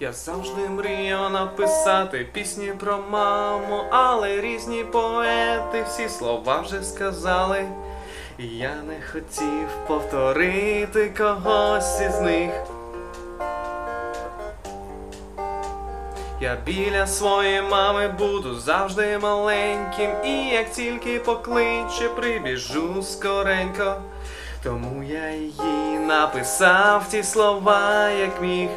Я завжди мріяв написати пісні про маму, але різні поети всі слова вже сказали. Я не хотів повторити когось із них. Я біля своєї мами буду завжди маленьким, і як тільки покличе, прибіжу скоренько. Тому я їй написав ті слова, як міг.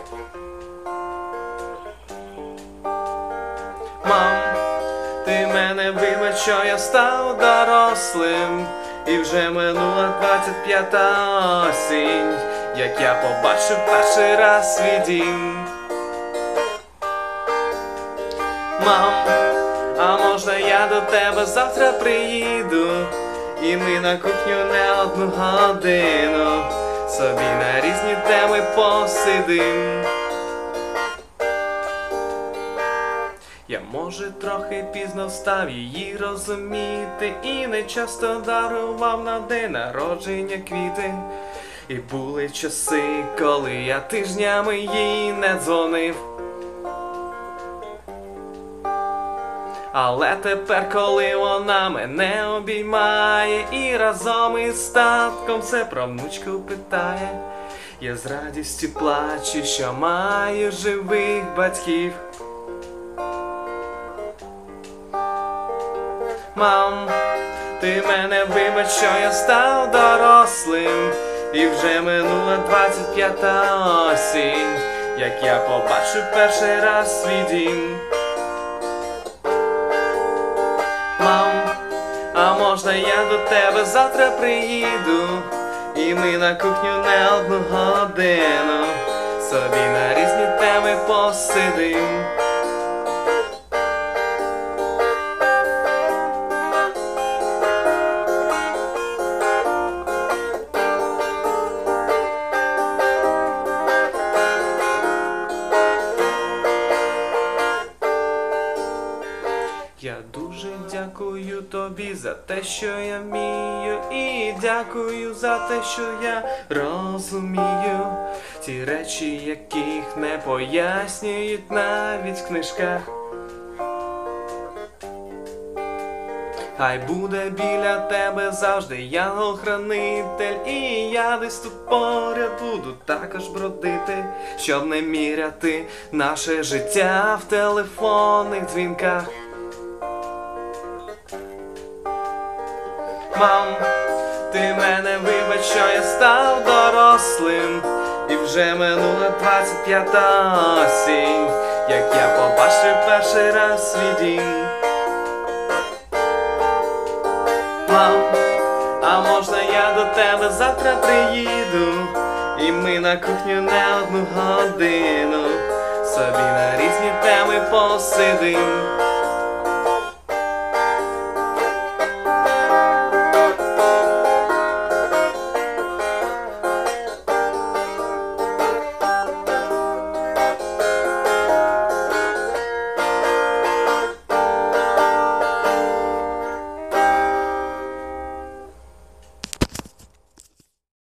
Що я став дорослим, і вже минула 25 осінь, як я побачив перший раз свій дім. Мам, а можна я до тебе завтра приїду? І ми на кухню не одну годину собі на різні теми посидим. Я може трохи пізно встав її розуміти, і не часто дарував на день народження квіти. І були часи, коли я тижнями їй не дзвонив. Але тепер, коли вона мене обіймає і разом із татком все про внучку питає, я з радістю плачу, що маю живих батьків. Мам, ти мене вибач, що я став дорослим, і вже минула 25 осінь, як я побачив перший раз свій дім. Мам, а можна я до тебе завтра приїду, і ми на кухню не одну годину собі на різні теми посидим. Я дуже дякую тобі за те, що я вмію, і дякую за те, що я розумію ті речі, яких не пояснюють навіть в книжках. Хай буде біля тебе завжди янгол-хранитель, і я десь тут поряд буду також бродити, щоб не міряти наше життя в телефонних дзвінках. Мам, ти мене вибач, що я став дорослим, і вже минула 25 осінь, як я побачив перший раз свій дім. Мам, а можна я до тебе завтра приїду, і ми на кухню не одну годину собі на різні теми посидим.